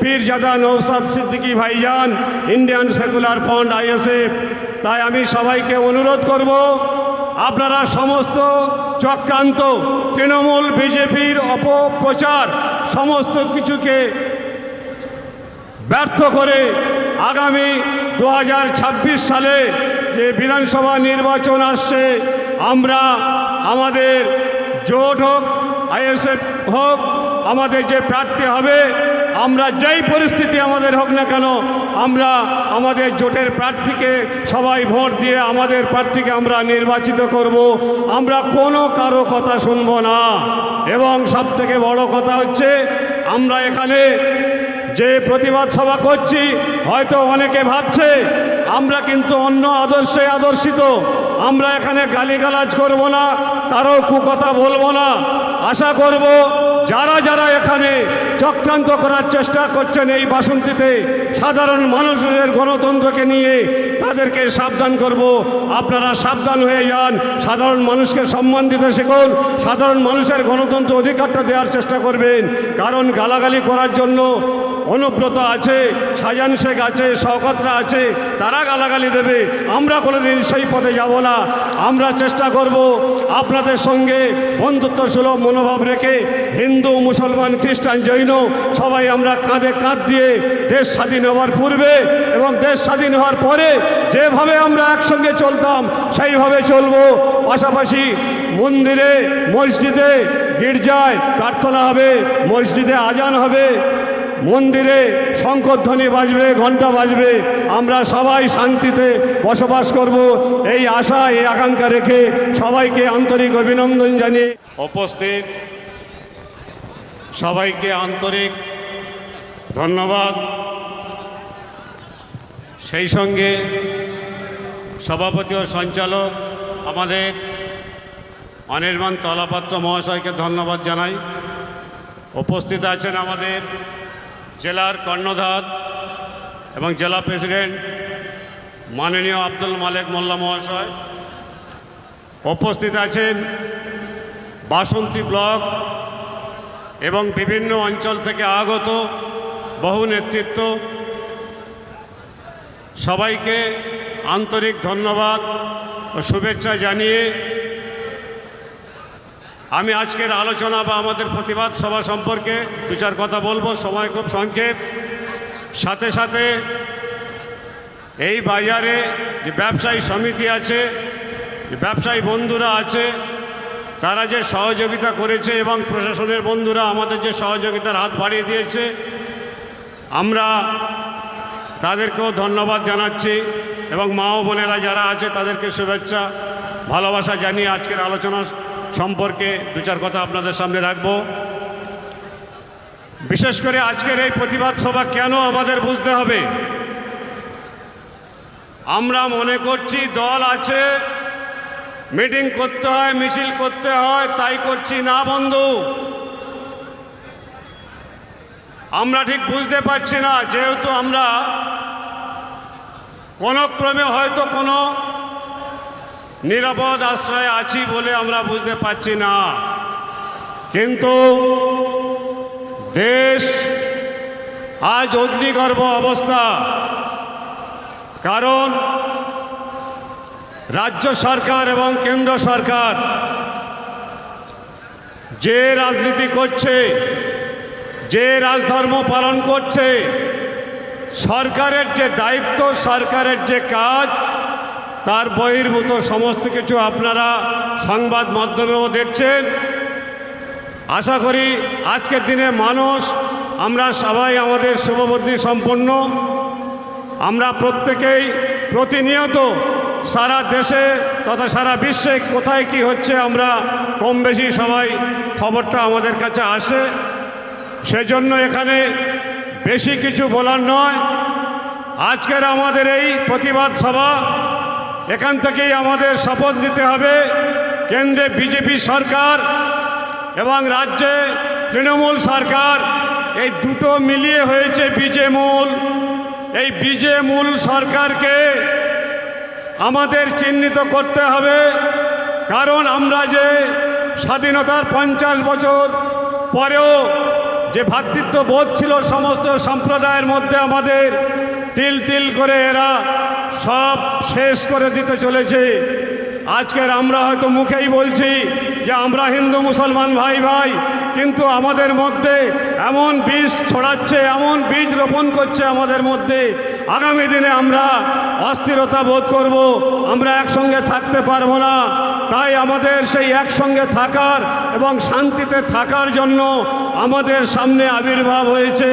পীরজাদা নৌসাদ সিদ্দিকী ভাইজান, Indian secular front ISF. তাই আমি সবাইকে অনুরোধ করব, আপনারা সমস্ত চক্রান্ত তৃণমূল বিজেপির অপপ্রচার সমস্ত কিছুকে ব্যর্থ করে আগামী দু হাজার ছাব্বিশ সালে যে বিধানসভা নির্বাচন আসছে, আমরা আমাদের জোট হোক, আইএসএফ হোক, আমাদের যে প্রার্থী হবে আমরা যেই পরিস্থিতি আমাদের হোক না কেন, আমরা আমাদের জোটের প্রার্থীকে সবাই ভোট দিয়ে আমাদের প্রার্থীকে আমরা নির্বাচিত করব। আমরা কোনো কারও কথা শুনব না। এবং সবথেকে বড় কথা হচ্ছে, আমরা এখানে যে প্রতিবাদ সভা করছি, হয়তো অনেকে ভাবছে, আমরা কিন্তু অন্য আদর্শে আদর্শিত। আমরা এখানে গালিগালাজ করব না, কারও কুকথা বলব না। আশা করব, যারা যারা এখানে চক্রান্ত করার চেষ্টা করছেন এই বাসন্তীতে। সাধারণ মানুষের গণতন্ত্রকে নিয়ে তাদেরকে সাবধান করব। আপনারা সাবধান হয়ে যান। সাধারণ মানুষকে সম্মান দিতে শিখুন। সাধারণ মানুষের গণতন্ত্র অধিকারটা দেওয়ার চেষ্টা করবেন। কারণ গালাগালি করার জন্য অনুব্রত আছে, সাজান শেখ আছে, শওকতরা আছে, তারা গালাগালি দেবে। আমরা কোনোদিন সেই পথে যাব না। আমরা চেষ্টা করব আপনাদের সঙ্গে বন্ধুত্ব সুলভ মনোভাব রেখে হিন্দু, মুসলমান, খ্রিস্টান, জৈন সবাই আমরা কাঁধে কাঁধ দিয়ে দেশ স্বাধীন হওয়ার পূর্বে এবং দেশ স্বাধীন হওয়ার পরে যেভাবে আমরা একসঙ্গে চলতাম, সেইভাবে চলবো। পাশাপাশি মন্দিরে, মসজিদে গির্জায় প্রার্থনা হবে, মসজিদে আজান হবে, মন্দিরে শঙ্করধ্বনি বাজবে ঘণ্টা বাজবে। আমরা সবাই শান্তিতে বসবাস করব। এই আশা, এই আকাঙ্ক্ষা রেখে সবাইকে আন্তরিক অভিনন্দন জানিয়ে উপস্থিত সবাইকে আন্তরিক ধন্যবাদ। সেই সঙ্গে সভাপতি ও সঞ্চালক আমাদের অনির্বাণ তলাপাত্র মহাশয়কে ধন্যবাদ জানাই। উপস্থিত আছেন আমাদের জেলার কর্ণধার এবং জেলা প্রেসিডেন্ট মাননীয় আব্দুল মালেক মোল্লা মহাশয়। উপস্থিত আছেন বাসন্তী ব্লক এবং বিভিন্ন অঞ্চল থেকে আগত বহু নেতৃত্ব। সবাইকে আন্তরিক ধন্যবাদ ও শুভেচ্ছা জানিয়ে আমি আজকের আলোচনা বা আমাদের প্রতিবাদ সভা সম্পর্কে দু চার কথা বলব, সময় খুব সংক্ষেপ। সাথে সাথে এই বাজারে যে ব্যবসায়ী সমিতি আছে, যে ব্যবসায়ী বন্ধুরা আছে তারা যে সহযোগিতা করেছে এবং প্রশাসনের বন্ধুরা আমাদের যে সহযোগিতার হাত বাড়িয়ে দিয়েছে, আমরা তাদেরকেও ধন্যবাদ জানাচ্ছি এবং মা ও বোনেরা যারা আছে তাদেরকে শুভেচ্ছা, ভালোবাসা জানিয়ে আজকের আলোচনা সম্পর্কে দু চার কথা আপনাদের সামনে রাখব। বিশেষ করে আজকের এই প্রতিবাদ সভা কেন আমাদের বুঝতে হবে? আমরা মনে করছি দল আছে মিটিং করতে হয়, মিছিল করতে হয়, তাই করছি না বন্ধু। আমরা ঠিক বুঝতে পারছি না, যেহেতু আমরা কোনো ক্রমে হয়তো কোনো নিরাপদ আশ্রয়ে আছি বলে আমরা বুঝতে পারছি না। কিন্তু দেশ আজ অগ্নিগর্ভ অবস্থা। কারণ রাজ্য সরকার এবং কেন্দ্র সরকার যে রাজনীতি করছে, যে রাজধর্ম পালন করছে, সরকারের যে দায়িত্ব, সরকারের যে কাজ, তার বহির্ভূত সমস্ত কিছু আপনারা সংবাদ মাধ্যমেও দেখছেন। আশা করি আজকের দিনে মানুষ, আমরা সবাই আমাদের শুভবুদ্ধি সম্পন্ন। আমরা প্রত্যেকেই প্রতিনিয়ত সারা দেশে তথা সারা বিশ্বে কোথায় কি হচ্ছে আমরা কম বেশি সবাই খবরটা আমাদের কাছে আসে। সেজন্য এখানে বেশি কিছু বলার নয়। আজকের আমাদের এই প্রতিবাদ সভা, এখান থেকেই আমাদের শপথ নিতে হবে। কেন্দ্রে বিজেপি সরকার এবং রাজ্যে তৃণমূল সরকার, এই দুটো মিলিয়ে হয়েছে বিজে মূল এই বিজে মূল সরকারকে আমাদের চিহ্নিত করতে হবে, কারণ আমরা যে স্বাধীনতার পঞ্চাশ বছর পরেও যে ভাতৃত্ব বোধ ছিল সমস্ত সম্প্রদায়ের মধ্যে আমাদের তিল তিল করে এরা সব শেষ করে দিতে চলেছে। আজকের আমরা হয়তো মুখেই বলছি যে আমরা হিন্দু মুসলমান ভাই ভাই, কিন্তু আমাদের মধ্যে এমন বীজ ছড়াচ্ছে, এমন বীজ রোপণ করছে আমাদের মধ্যে। আগামী দিনে আমরা অস্থিরতা বোধ করব, আমরা একসঙ্গে থাকতে পারব না। তাই আমাদের সেই একসঙ্গে থাকার এবং শান্তিতে থাকার জন্য আমাদের সামনে আবির্ভাব হয়েছে।